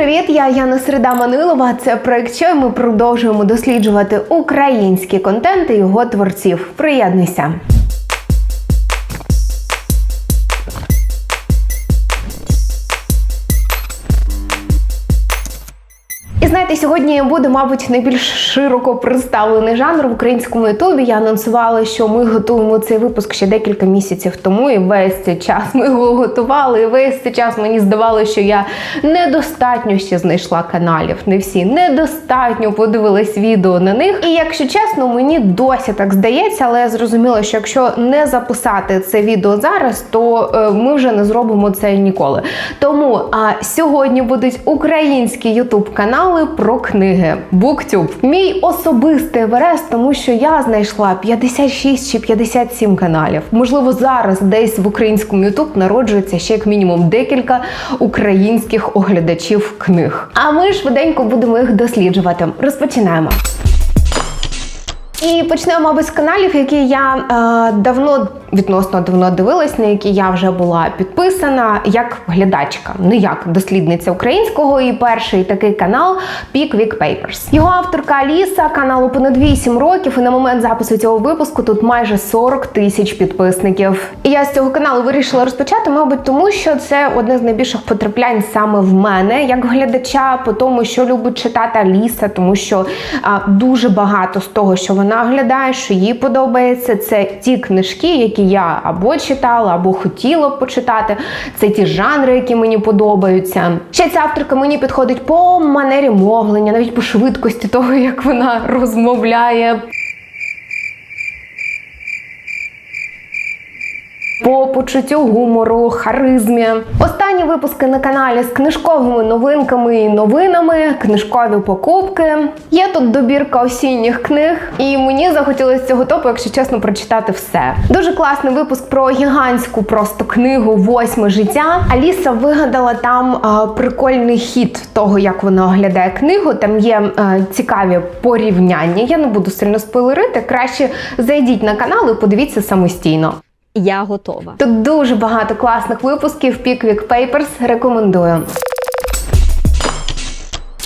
привіт! Я Яна Середа Манилова. Це проект «Що?» Ми продовжуємо досліджувати український контент і його творців. Приєднуйся! Знаєте, сьогодні буде, мабуть, найбільш широко представлений жанр в українському ютубі. Я анонсувала, що ми готуємо цей випуск ще декілька місяців тому, і весь цей час ми його готували. І весь цей час мені здавалося, що я недостатньо ще знайшла каналів. Не всі недостатньо подивилась відео на них. І якщо чесно, мені досі так здається, але я зрозуміла, що якщо не записати це відео зараз, то е, ми вже не зробимо це ніколи. Тому а сьогодні будуть українські ютуб канали про книги. BookTube. Мій особистий Еверест, тому що я знайшла 56 чи 57 каналів. Можливо, зараз десь в українському YouTube народжується ще як мінімум декілька українських оглядачів книг. А ми швиденько будемо їх досліджувати. Розпочинаємо. І почнемо, мабуть, з каналів, які я е, давно відносно давно дивилась, на які я вже була підписана як глядачка, не як дослідниця українського. І перший такий канал Pickwick Papers. Його авторка Аліса, каналу понад 8 років, і на момент запису цього випуску тут майже 40 тисяч підписників. І я з цього каналу вирішила розпочати, мабуть, тому що це одне з найбільших потраплянь саме в мене, як глядача, по тому, що любить читати Аліса, тому що а, дуже багато з того, що вона глядає, що їй подобається, це ті книжки, які я або читала, або хотіла б почитати. Це ті жанри, які мені подобаються. Ще ця авторка мені підходить по манері мовлення, навіть по швидкості того, як вона розмовляє. По почуттю гумору, харизмі. Останні випуски на каналі з книжковими новинками і новинами, книжкові покупки. Є тут добірка осінніх книг, і мені захотілося цього топу, якщо чесно, прочитати все. Дуже класний випуск про гігантську просто книгу Восьме життя. Аліса вигадала там е, прикольний хід того, як вона оглядає книгу. Там є е, цікаві порівняння. Я не буду сильно спойлерити. Краще зайдіть на канал і подивіться самостійно. Я готова. Тут дуже багато класних випусків Pickwick Papers. Рекомендую.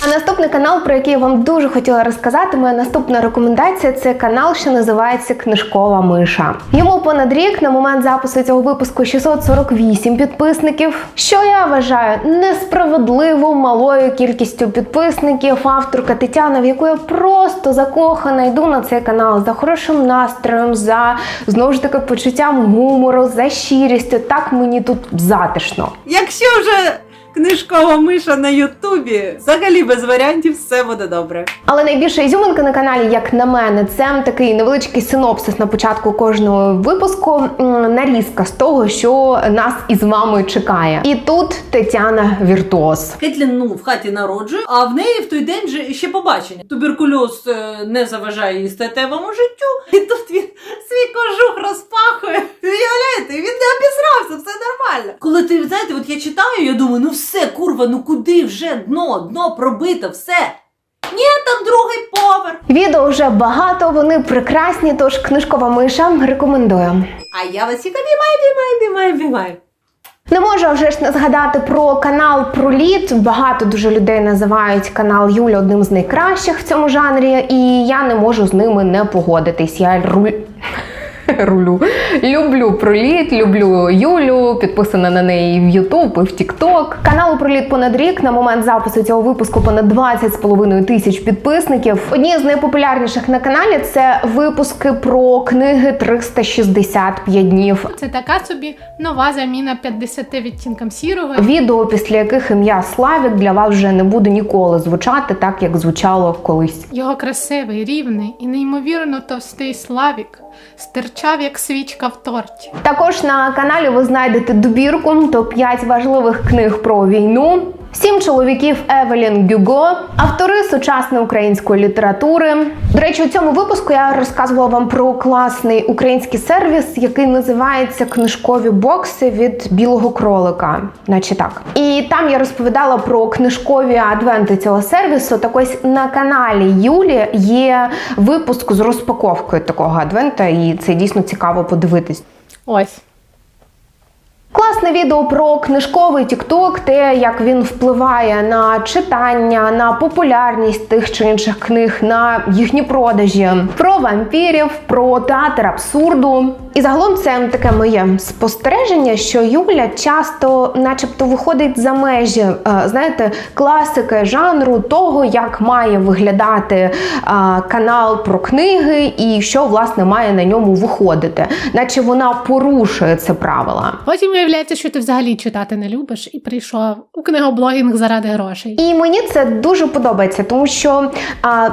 А наступний канал, про який я вам дуже хотіла розказати, моя наступна рекомендація це канал, що називається Книжкова Миша. Йому понад рік на момент запису цього випуску 648 підписників. Що я вважаю несправедливо малою кількістю підписників. Авторка Тетяна, в яку я просто закохана, йду на цей канал за хорошим настроєм, за знову ж таки почуттям гумору, за щирістю. Так мені тут затишно. Якщо вже книжкова миша на Ютубі, взагалі без варіантів все буде добре. Але найбільша ізюминка на каналі, як на мене, це такий невеличкий синопсис на початку кожного випуску. Нарізка з того, що нас із вами чекає. І тут Тетяна Віртуоз. Кетлін ну в хаті народжує, а в неї в той день же ще побачення. Туберкульоз е, не заважає її статевому життю, і тут він свій кожух розпахує. Уявляєте, він не обізрався, все нормально. Коли ти знаєте, от я читаю, я думаю, ну все, курва, ну куди вже дно, дно пробито, все. Ні, там другий поверх. Відео вже багато, вони прекрасні, тож книжкова миша рекомендую. А я вас всіх обіймаю, обіймаю, обіймаю, обіймаю. Не можу вже ж не згадати про канал Проліт. Багато дуже людей називають канал Юлі одним з найкращих в цьому жанрі, і я не можу з ними не погодитись. Я руль. Рулю. Люблю проліт, люблю Юлю, підписана на неї в Ютуб і в Тікток. Каналу Проліт понад рік. На момент запису цього випуску понад 20,5 тисяч підписників. Одні з найпопулярніших на каналі це випуски про книги 365 днів. Це така собі нова заміна 50 відтінкам сірого. Відео, після яких ім'я Славік для вас вже не буде ніколи звучати так, як звучало колись. Його красивий, рівний і неймовірно товстий славік стирчав як свічка в торті. Також на каналі ви знайдете добірку топ-5 важливих книг про війну. Сім чоловіків Евелін Гюго, автори сучасної української літератури. До речі, у цьому випуску я розказувала вам про класний український сервіс, який називається Книжкові бокси від білого кролика, наче так. І там я розповідала про книжкові адвенти цього сервісу. Так ось на каналі Юлі є випуск з розпаковкою такого адвента, і це дійсно цікаво подивитись. Ось. Класне відео про книжковий TikTok, те, як він впливає на читання, на популярність тих чи інших книг, на їхні продажі, про вампірів, про театр абсурду. І загалом це таке моє спостереження, що Юля часто, начебто, виходить за межі, е, знаєте, класики жанру того, як має виглядати е, канал про книги і що власне має на ньому виходити, наче вона порушує це правила. Потім виявляється, що ти взагалі читати не любиш і прийшов у книгоблогінг заради грошей. І мені це дуже подобається, тому що а,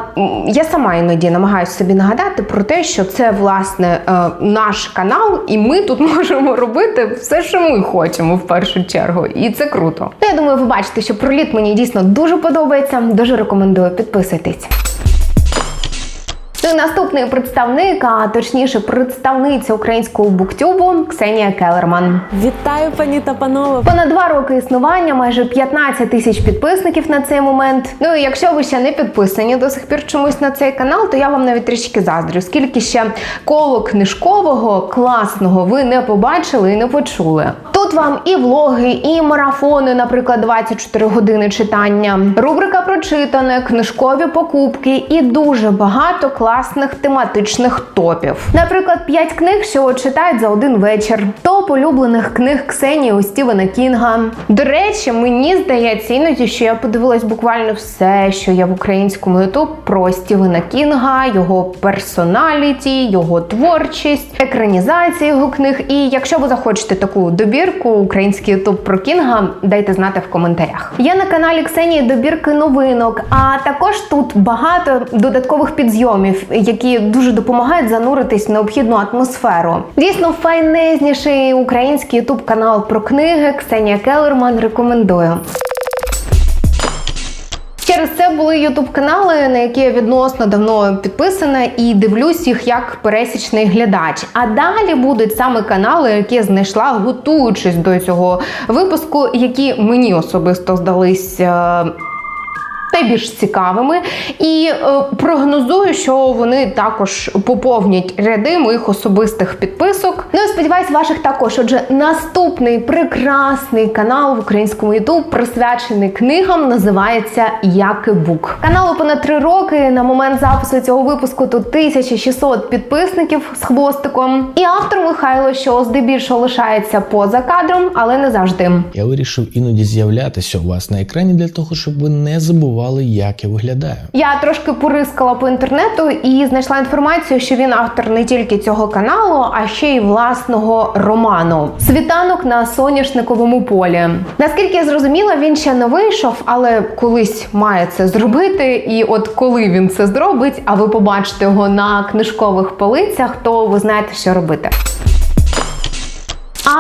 я сама іноді намагаюся собі нагадати про те, що це власне е, наш канал, і ми тут можемо робити все, що ми хочемо в першу чергу. І це круто. Ну, Я думаю, ви бачите, що проліт мені дійсно дуже подобається. Дуже рекомендую підписуйтесь. Ну і наступний представник, а точніше представниця українського буктюбу Ксенія Келерман. Вітаю, пані та панове. Понад два роки існування, майже 15 тисяч підписників на цей момент. Ну і якщо ви ще не підписані до сих пір чомусь на цей канал, то я вам навіть трішки заздрю. Скільки ще коло книжкового класного ви не побачили і не почули. Тут вам і влоги, і марафони, наприклад, 24 години читання, рубрика прочитане, книжкові покупки і дуже багато класних тематичних топів. Наприклад, 5 книг, що читають за один вечір. Топ улюблених книг Ксенії у Стівена Кінга. До речі, мені здається іноді, що я подивилась буквально все, що є в українському ютуб про Стівена Кінга, його персоналіті, його творчість, екранізації його книг. І якщо ви захочете таку добірку, український ютуб про Кінга, дайте знати в коментарях. Є на каналі Ксенії добірки новинок, а також тут багато додаткових підзйомів, які дуже допомагають зануритись в необхідну атмосферу. Дійсно, файнезніший український ютуб канал про книги Ксенія Келерман рекомендую. Через це були ютуб канали, на які я відносно давно підписана, і дивлюсь їх як пересічний глядач. А далі будуть саме канали, які я знайшла, готуючись до цього випуску, які мені особисто здались. Найбільш цікавими і е, прогнозую, що вони також поповнять ряди моїх особистих підписок. Ну і сподіваюсь, ваших також. Отже, наступний прекрасний канал в українському YouTube, присвячений книгам, називається Якибук. Каналу понад три роки. На момент запису цього випуску тут 1600 підписників з хвостиком. І автор Михайло, що здебільшого лишається поза кадром, але не завжди. Я вирішив іноді з'являтися у вас на екрані для того, щоб ви не забували, як я виглядаю. Я трошки порискала по інтернету і знайшла інформацію, що він автор не тільки цього каналу, а ще й власного роману Світанок на соняшниковому полі. Наскільки я зрозуміла, він ще не вийшов, але колись має це зробити. І от коли він це зробить, а ви побачите його на книжкових полицях, то ви знаєте, що робити.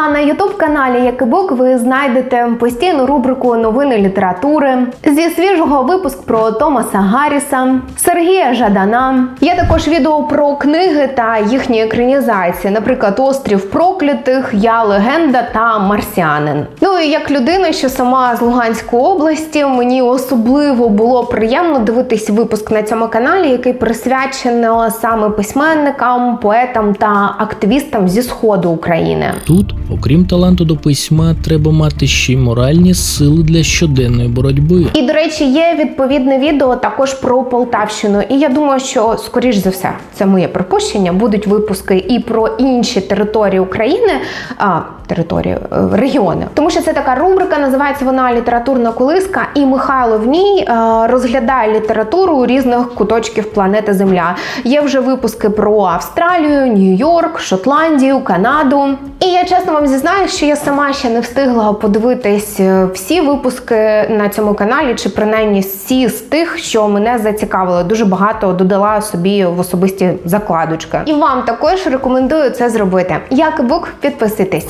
На youtube каналі Якибук ви знайдете постійну рубрику новини літератури зі свіжого випуск про Томаса Гарріса, Сергія Жадана. Є також відео про книги та їхні екранізації, наприклад, Острів проклятих, Я легенда та Марсіанин. Ну і як людина, що сама з Луганської області, мені особливо було приємно дивитись випуск на цьому каналі, який присвячено саме письменникам, поетам та активістам зі сходу України. Тут, окрім таланту до письма, треба мати ще й моральні сили для щоденної боротьби. І до речі, є відповідне відео також про Полтавщину. І я думаю, що скоріш за все, це моє припущення. Будуть випуски і про інші території України, а території е, регіони. Тому що це така рубрика, називається вона літературна колиска, і Михайло в ній е, розглядає літературу різних куточків планети Земля. Є вже випуски про Австралію, Нью-Йорк, Шотландію, Канаду. І я чесно вам зізнаюсь, що я сама ще не встигла подивитись е, всі випуски на цьому каналі, чи принаймні всі з тих, що мене зацікавили. Дуже багато додала собі в особисті закладочки. І вам також рекомендую це зробити. Як бук, підписуйтесь.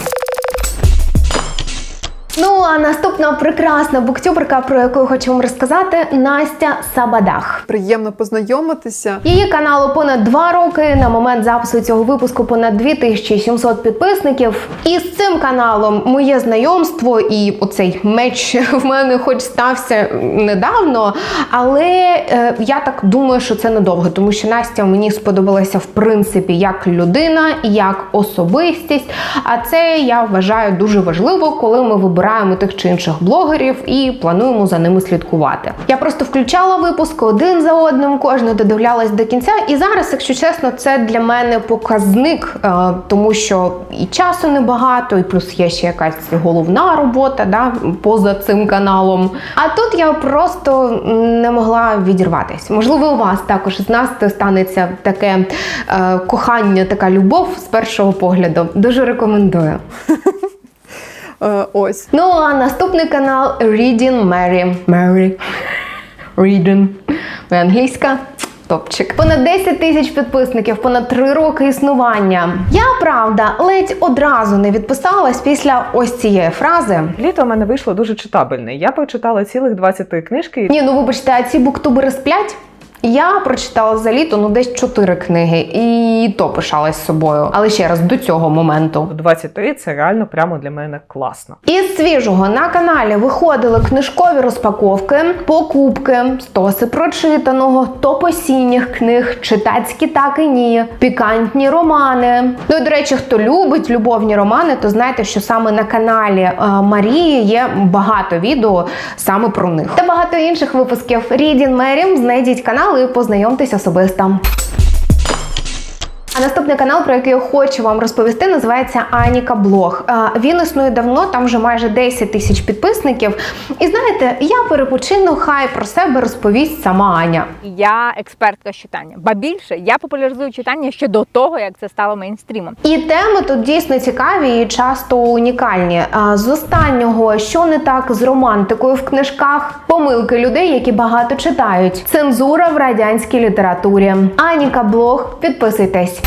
Ну а наступна прекрасна буктюберка, про яку хочу вам розказати, Настя Сабадах. Приємно познайомитися. Її каналу понад два роки. На момент запису цього випуску понад 2700 підписників. І з цим каналом моє знайомство і оцей меч в мене хоч стався недавно, але е, я так думаю, що це недовго, тому що Настя мені сподобалася в принципі як людина, як особистість. А це я вважаю дуже важливо, коли ми вибираємо тих чи інших блогерів і плануємо за ними слідкувати. Я просто включала випуск один за одним, кожен додивлялась до кінця. І зараз, якщо чесно, це для мене показник, е, тому що і часу небагато, і плюс є ще якась головна робота да, поза цим каналом. А тут я просто не могла відірватись. Можливо, у вас також з нас станеться таке е, кохання, така любов з першого погляду. Дуже рекомендую. Е, ось. Ну а наступний канал Reading Mary. Mary. Reading. Моя англійська. Топчик. Понад 10 тисяч підписників, понад 3 роки існування. Я правда ледь одразу не відписалась після ось цієї фрази. Літо в мене вийшло дуже читабельне. Я прочитала цілих 23 книжки. Ні, ну вибачте, а ці буктубери сплять. Я прочитала за літо ну десь 4 книги, і то пишалась собою. Але ще раз до цього моменту. 23 це реально прямо для мене класно. Із свіжого на каналі виходили книжкові розпаковки, покупки, стоси прочитаного, топ осінніх книг, читацькі так і ні, пікантні романи. Ну і до речі, хто любить любовні романи, то знаєте, що саме на каналі е, Марії є багато відео саме про них. Та багато інших випусків Reading Mary. Знайдіть канал і познайомтесь особисто. А наступний канал, про який я хочу вам розповісти, називається Аніка Блог. Е, Він існує давно, там вже майже 10 тисяч підписників. І знаєте, я перепочину, хай про себе розповість сама Аня. Я експертка з читання. Ба більше я популяризую читання ще до того, як це стало мейнстрімом. І теми тут дійсно цікаві і часто унікальні. З останнього, що не так з романтикою в книжках, помилки людей, які багато читають, цензура в радянській літературі. Аніка Блог, підписуйтесь.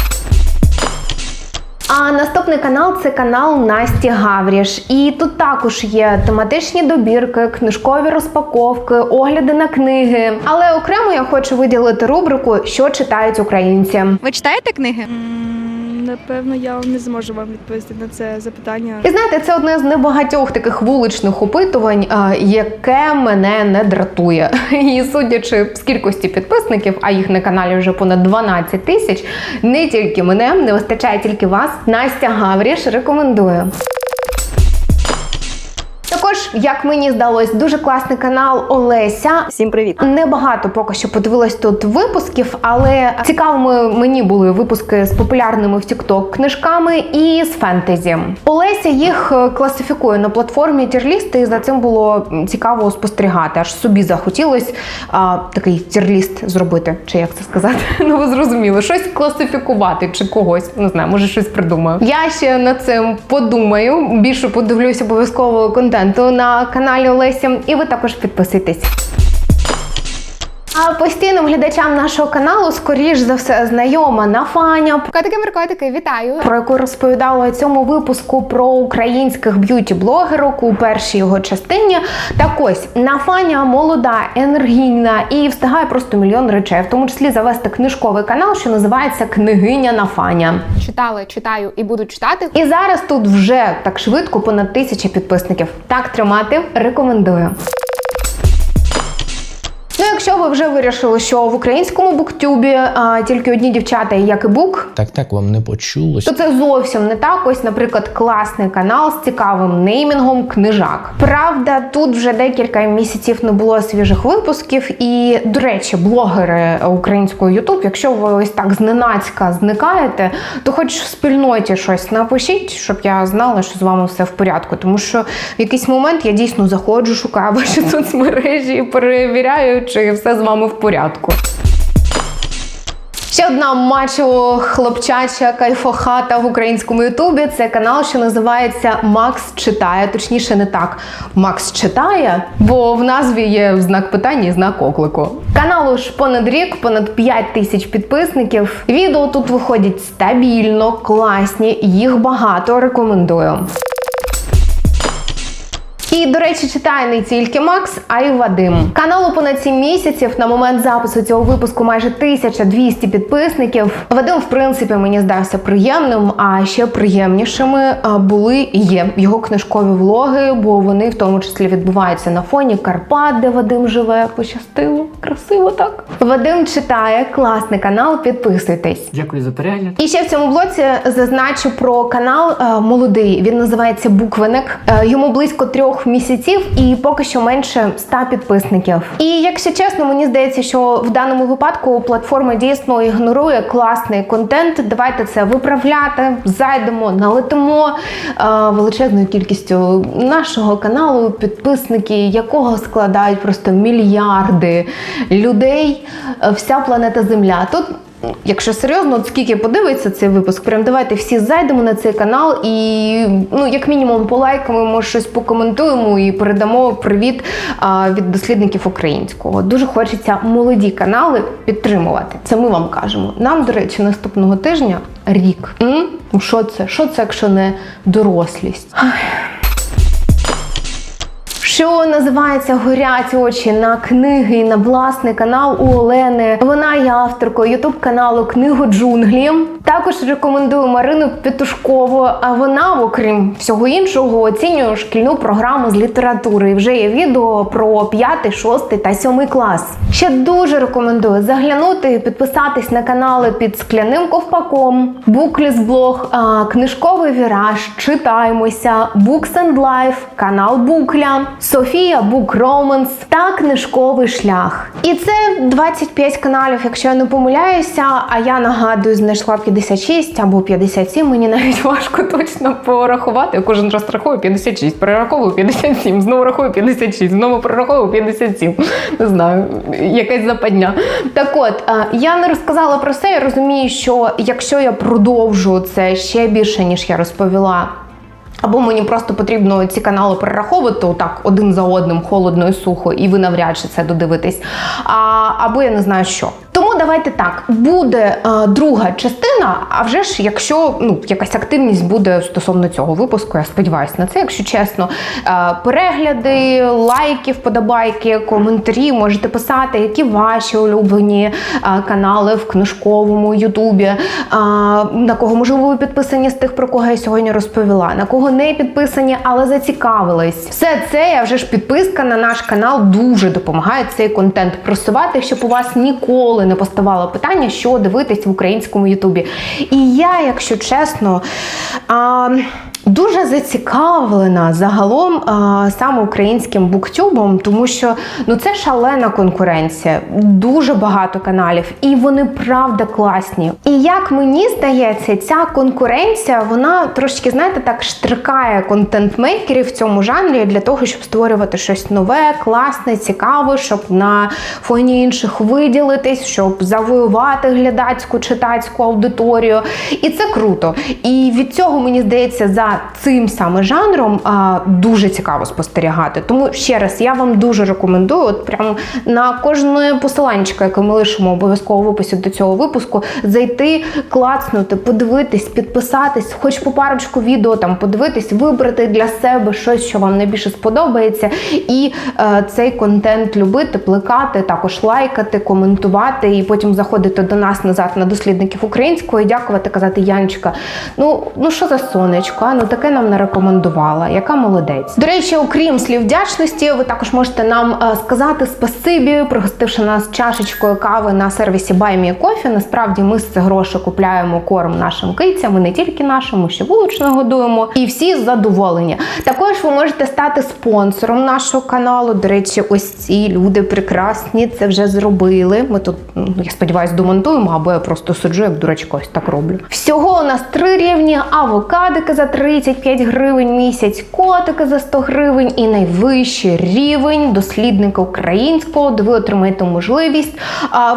А наступний канал це канал Насті Гавріш. І тут також є тематичні добірки, книжкові розпаковки, огляди на книги. Але окремо я хочу виділити рубрику, що читають українці. Ви читаєте книги? Напевно, я не зможу вам відповісти на це запитання. І знаєте, це одне з небагатьох таких вуличних опитувань, яке мене не дратує. І судячи з кількості підписників, а їх на каналі вже понад 12 тисяч, не тільки мене, не вистачає тільки вас. Настя Гавріш рекомендую. Як мені здалось, дуже класний канал Олеся. Всім привіт! Небагато поки що подивилась тут випусків, але цікавими мені були випуски з популярними в TikTok книжками і з фентезі. Олеся їх е, класифікує на платформі тірлісти, і за цим було цікаво спостерігати. Аж собі захотілось а, такий тірліст зробити, чи як це сказати? Ну ви зрозуміли, щось класифікувати чи когось. Не знаю, може щось придумаю. Я ще над цим подумаю. Більше подивлюсь обов'язково контенту на каналі Олесі, і ви також підписуйтесь. А постійним глядачам нашого каналу, скоріш за все, знайома Нафаня. Котики меркотики вітаю! Про яку розповідала у цьому випуску про українських б'юті-блогерок у першій його частині. Так ось Нафаня молода, енергійна і встигає просто мільйон речей, в тому числі завести книжковий канал, що називається Книгиня Нафаня. читали, читаю і буду читати. І зараз тут вже так швидко понад тисяча підписників. Так тримати рекомендую. Ну, якщо ви вже вирішили, що в українському буктюбі а, тільки одні дівчата, як і бук, Так так вам не почулось. то це зовсім не так. Ось, наприклад, класний канал з цікавим неймінгом книжак. Правда, тут вже декілька місяців не було свіжих випусків. І, до речі, блогери українського Ютуб, якщо ви ось так зненацька зникаєте, то хоч в спільноті щось напишіть, щоб я знала, що з вами все в порядку. Тому що в якийсь момент я дійсно заходжу, шукаю ваші соцмережі і перевіряю, чи все з вами в порядку. Ще одна мачо хлопчача кайфохата в українському Ютубі. Це канал, що називається Макс читає. Точніше, не так. Макс читає, бо в назві є знак питання і знак оклику. Каналу ж понад рік, понад 5 тисяч підписників. Відео тут виходять стабільно, класні, їх багато. Рекомендую. І, до речі, читає не тільки Макс, а й Вадим. Каналу понад 7 місяців. На момент запису цього випуску майже 1200 підписників. Вадим, в принципі, мені здався приємним, а ще приємнішими були і є його книжкові влоги, бо вони в тому числі відбуваються на фоні Карпат, де Вадим живе. Пощастило, красиво так. Вадим читає класний канал. Підписуйтесь. Дякую за перегляд. І ще в цьому блоці зазначу про канал е, молодий. Він називається Буквеник. Е, йому близько трьох місяців і поки що менше 100 підписників. І якщо чесно, мені здається, що в даному випадку платформа дійсно ігнорує класний контент. Давайте це виправляти. Зайдемо, налетимо е, величезною кількістю нашого каналу, підписники якого складають просто мільярди людей. е, Вся планета Земля. Тут Якщо серйозно, от скільки подивиться цей випуск, прям давайте всі зайдемо на цей канал і ну як мінімум полайкаємо, щось покоментуємо і передамо привіт а, від дослідників українського. Дуже хочеться молоді канали підтримувати. Це ми вам кажемо. Нам, до речі, наступного тижня рік. М? Ну, Що це? Що це, якщо не дорослість? Що називається горять очі на книги і на власний канал у Олени. Вона є авторкою ютуб каналу Книго джунглі. Також рекомендую Марину Петушкову. А вона, окрім всього іншого, оцінює шкільну програму з літератури. І вже є відео про 5, 6 та 7 клас. Ще дуже рекомендую заглянути і підписатись на канали під скляним ковпаком, Букліс блог, книжковий віраж, читаймося, Books and Life, канал Букля, Софія Book Romance та книжковий шлях. І це 25 каналів, якщо я не помиляюся. А я нагадую, знайшла 56 або 57. Мені навіть важко точно порахувати. Я кожен раз рахую 56, перераховую 57, знову рахую 56, знову перераховую 57. Не знаю, якась западня. Так от, е, я не розказала про все. Я розумію, що якщо я продовжу це ще більше, ніж я розповіла. Або мені просто потрібно ці канали перераховувати отак один за одним, холодно і сухо, і ви навряд чи це додивитесь. А, або я не знаю що. Тому давайте так, буде е, друга частина. А вже ж, якщо ну якась активність буде стосовно цього випуску, я сподіваюся на це, якщо чесно. Е, перегляди, лайки, вподобайки, коментарі можете писати, які ваші улюблені е, канали в книжковому Ютубі, е, на кого можливо ви підписані з тих, про кого я сьогодні розповіла, на кого не підписані, але зацікавились. Все це я вже ж підписка на наш канал дуже допомагає цей контент просувати, щоб у вас ніколи не поставало питання, що дивитись в українському Ютубі. І я, якщо чесно, а, дуже зацікавлена загалом саме українським буктюбом, тому що ну це шалена конкуренція, дуже багато каналів, і вони правда класні. І як мені здається, ця конкуренція вона трошки, знаєте, так штрикає контент-мейкерів в цьому жанрі для того, щоб створювати щось нове, класне, цікаве, щоб на фоні інших виділитись, щоб завоювати глядацьку читацьку аудиторію. І це круто. І від цього мені здається, цим саме жанром дуже цікаво спостерігати. Тому ще раз я вам дуже рекомендую, от прямо на кожне посиланчико, яке ми лишимо обов'язково в описі до цього випуску, зайти, клацнути, подивитись, підписатись, хоч по парочку відео там подивитись, вибрати для себе щось, що вам найбільше сподобається, і е, цей контент любити, плекати, також лайкати, коментувати, і потім заходити до нас назад на дослідників українського дякувати, казати Янчика. Ну ну що за сонечко? а? Ну таке нам не рекомендувала. Яка молодець. До речі, окрім слів вдячності, ви також можете нам е, сказати спасибі, пригостивши нас чашечкою кави на сервісі BuyMeCoffee. Насправді ми з цих грошей купляємо корм нашим кицям, і не тільки нашим, ми ще вулично годуємо. І всі задоволені. Також ви можете стати спонсором нашого каналу. До речі, ось ці люди прекрасні це вже зробили. Ми тут, я сподіваюся, домонтуємо, або я просто сиджу, як дурачко, ось так роблю. Всього у нас три рівні: авокадики за 35 гривень місяць, котики за 100 гривень і найвищий рівень дослідника українського, де ви отримаєте можливість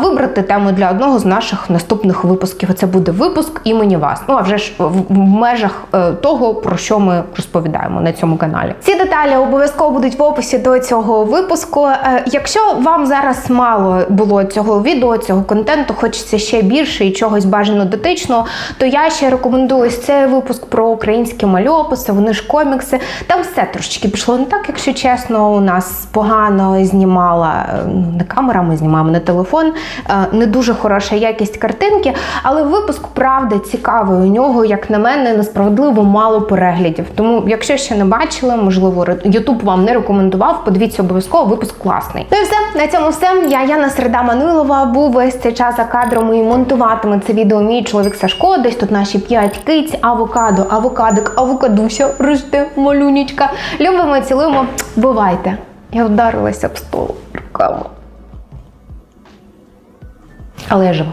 вибрати тему для одного з наших наступних випусків. Це буде випуск імені вас. Ну а вже ж в, межах е, того, про що ми розповідаємо на цьому каналі. Ці деталі обов'язково будуть в описі до цього випуску. Е, якщо вам зараз мало було цього відео, цього контенту, хочеться ще більше і чогось бажано дотичного, то я ще рекомендую ось цей випуск про український українські мальописи, вони ж комікси. Там все трошечки пішло не так, якщо чесно. У нас погано знімала е, ну, не камера, ми знімаємо на телефон. е, Не дуже хороша якість картинки, але випуск правда цікавий. У нього, як на мене, несправедливо мало переглядів. Тому, якщо ще не бачили, можливо, Ютуб вам не рекомендував. Подивіться обов'язково, випуск класний. Ну і все на цьому все. Я Яна Середа Манилова. Був весь цей час за кадром і монтуватиме це відео мій чоловік Сашко. Десь тут наші п'ять киць, авокадо, авокадик, авокадуся, рожде, малюнічка. Любимо, цілуємо. Бувайте. Я вдарилася об стол руками. Але я жива.